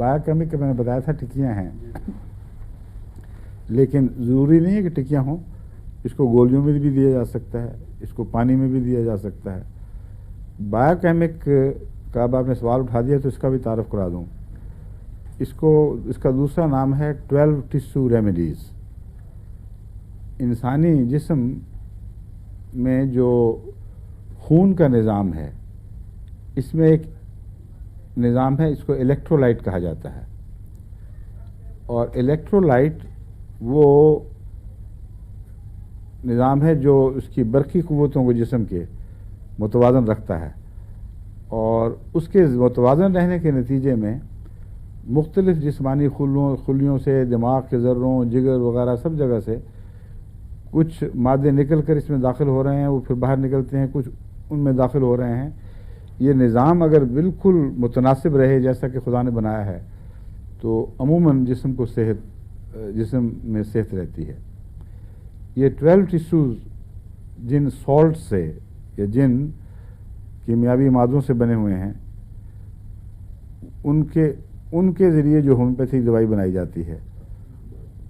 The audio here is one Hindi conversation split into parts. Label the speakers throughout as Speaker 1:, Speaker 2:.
Speaker 1: बायोकेमिक मैंने बताया था टिकियाँ हैं। लेकिन ज़रूरी नहीं है कि टिकियाँ हों। इसको गोलियों में भी दिया जा सकता है, इसको पानी में भी दिया जा सकता है। बायोकेमिक का अब आपने सवाल उठा दिया तो इसका भी तारफ़ करा दूँ। इसको, इसका दूसरा नाम है ट्वेल्व टिश्यू रेमेडीज़। इंसानी जिसम में जो खून का निज़ाम है, इसमें एक निज़ाम है, इसको इलेक्ट्रोलाइट कहा जाता है। और इलेक्ट्रोलाइट वो निज़ाम है जो उसकी बरकी क़वतों को जिसम के मुतवाजन रखता है। और उसके मुतवाजन रहने के नतीजे में मुख्तलिफ़ जिसमानी खुलियों खुलियों से, दिमाग के ज़र्रों, जिगर वगैरह सब जगह से कुछ मादे निकल कर इसमें दाखिल हो रहे हैं, वो फिर बाहर निकलते हैं, कुछ उनमें दाखिल हो रहे हैं। ये निज़ाम अगर बिल्कुल मुतनासिब रहे जैसा कि खुदा ने बनाया है तो अमूमन जिसम को सेहत, जिसम में सेहत रहती है। ये ट्वेल्व टिश्यूज़ जिन सॉल्ट से, या जिन कीमियावी मादों से बने हुए हैं, उनके उनके ज़रिए जो होम्योपैथिक दवाई बनाई जाती है,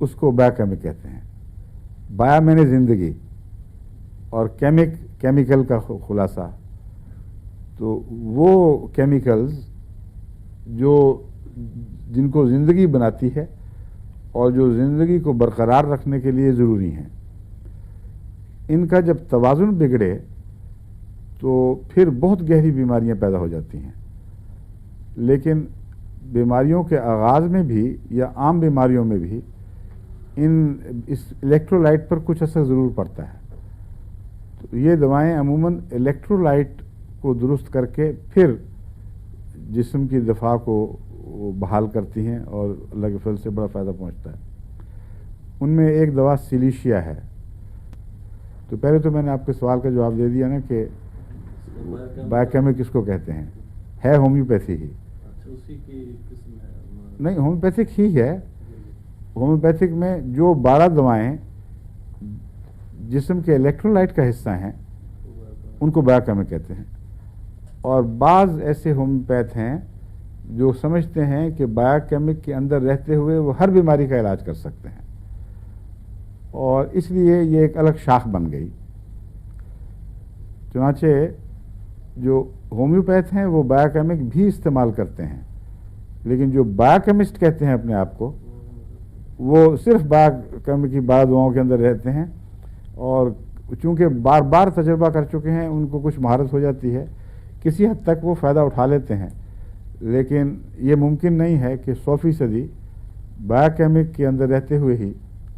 Speaker 1: उसको बायोकेमिक कहते हैं। बाया मैंने ज़िंदगी और केमिक, केमिकल का खुलासा। तो वो केमिकल्स जो जिनको ज़िंदगी बनाती है और जो ज़िंदगी को बरकरार रखने के लिए ज़रूरी हैं। इनका जब तोज़ुन बिगड़े तो फिर बहुत गहरी बीमारियाँ पैदा हो जाती हैं। लेकिन बीमारियों के आगाज़ में भी या आम बीमारियों में भी इन, इस इलेक्ट्रोलाइट पर कुछ असर ज़रूर पड़ता है। तो ये दवाएँ अमूमन इलेक्ट्रोलाइट को दुरुस्त करके फिर जिसम की दफ़ा को बहाल करती हैं और अल्लाह के फल से बड़ा फ़ायदा पहुँचता है। उनमें एक दवा सिलीशिया है। तो पहले तो मैंने आपके सवाल का जवाब दे दिया ना कि बायोकेमिक किसको कहते हैं? है होम्योपैथी ही। अच्छा, नहीं होम्योपैथिक ही है। होम्योपैथिक में जो बारह दवाएँ जिसम के इलेक्ट्रोलाइट का हिस्सा हैं उनको बायोकेमिक कहते हैं। और बाज़ ऐसे होम्योपैथ हैं जो समझते हैं कि बायोकेमिक के अंदर रहते हुए वो हर बीमारी का इलाज कर सकते हैं। और इसलिए ये एक अलग शाख बन गई। चुनाचे जो होम्योपैथ हैं, वो बायोकेमिक भी इस्तेमाल करते हैं। लेकिन जो बायोकेमिस्ट कहते हैं अपने आप को, वो सिर्फ़ बायोकेमिक की दवाओं के अंदर रहते हैं और चूँकि बार बार तजर्बा कर चुके हैं, उनको कुछ महारत हो जाती है। किसी हद तक वो फ़ायदा उठा लेते हैं। लेकिन ये मुमकिन नहीं है कि सौ फ़ीसदी बायोकेमिक के अंदर रहते हुए ही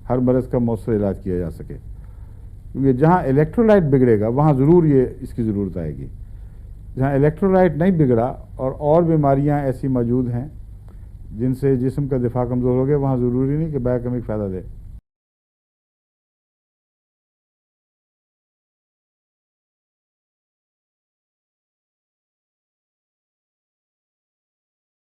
Speaker 1: हर मरज़ का मौसर इलाज किया जा सके। क्योंकि जहाँ इलेक्ट्रोलाइट बिगड़ेगा, वहाँ ज़रूर ये इसकी ज़रूरत आएगी। जहाँ इलेक्ट्रोलाइट नहीं बिगड़ा और और बीमारियाँ ऐसी मौजूद हैं, जिनसे जिसम का दिफा कमज़ोर हो गया, वहाँ ज़रूरी नहीं कि बायोकेमिक फ़ायदा दे।